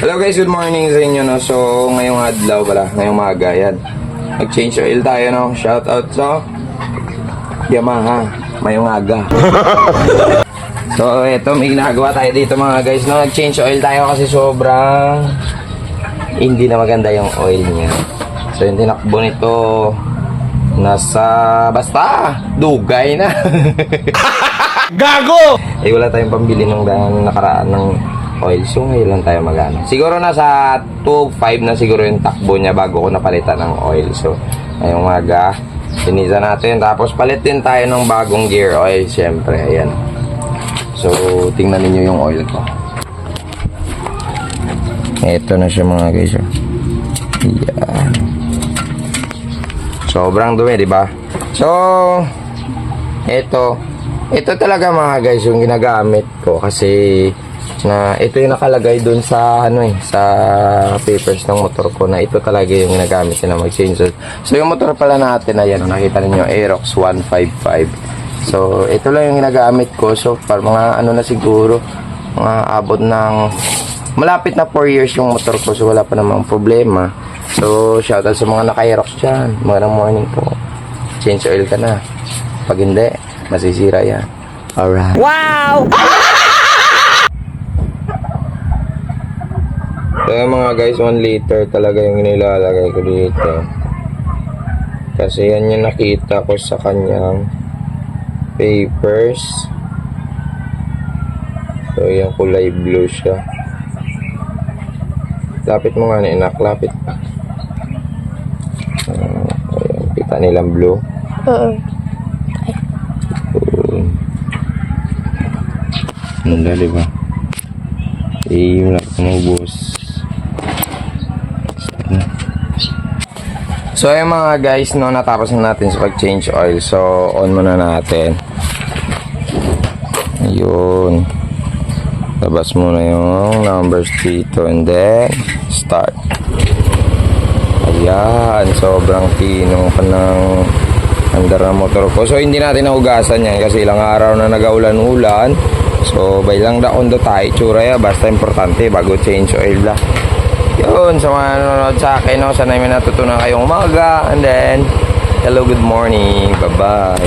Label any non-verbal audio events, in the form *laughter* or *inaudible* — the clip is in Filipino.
Hello guys, good morning sa inyo no. So, ngayong adlaw pala, ngayong maga yan. Nag-change oil tayo no. Shout out sa Yamaha, mayong aga. *laughs* so, eto may ginagawa tayo dito mga guys no. Nag-change oil tayo kasi sobrang hindi na maganda yung oil niya. So, yung tinakbo nito nasa basta dugay na. *laughs* Gago! eh wala tayong pambili ng dahil nakaraan ng oil. So ngayon lang tayo magano. Siguro nasa 2.5 na siguro yung takbo niya bago ko napalitan ng oil. So ngayong maga, sinisa natin. Tapos palit din tayo ng bagong gear oil. Siyempre, ayan. So tingnan niyo yung oil ko. Ito na siya mga guys. oh. Yan. Sobrang dumi, di ba? So, ito, ito talaga mga guys yung ginagamit ko kasi na ito yung nakalagay dun sa ano eh sa papers ng motor ko na ito talaga yung ginagamit na mag-change oil. So yung motor pala natin ayan nakita niyo Aerox 155. So ito lang yung ginagamit ko so para mga ano na siguro mga abot ng malapit na 4 years yung motor ko so wala pa namang problema. So shoutout sa mga naka-Aerox dyan. Magandang morning po. Change oil ka na. Pag hindi, masisira yan. Alright. Wow! *laughs* Kaya mga guys, 1 liter talaga yung nilalagay ko dito. Kasi yan yung nakita ko sa kanyang papers. So, yung kulay blue siya. Lapit mo nga na inak, lapit. Uh, ayan, kita nilang blue. Oo. Um, Nanda, di ba? Eh, wala ko maubos. So, ayun mga guys, no, natapos na natin sa pag-change oil. So, on muna natin. Ayun. Labas muna yung numbers dito and then start. Ayan, sobrang tinong pa ng andar ng motor ko. So, hindi natin nahugasan yan kasi ilang araw na nagaulan-ulan. So, by lang daon do tayo, tsura ya. Basta importante, bago change oil lang. Yun, sa mga nanonood sa akin, no, sana may natutunan kayong umaga. And then, hello, good morning. Bye-bye.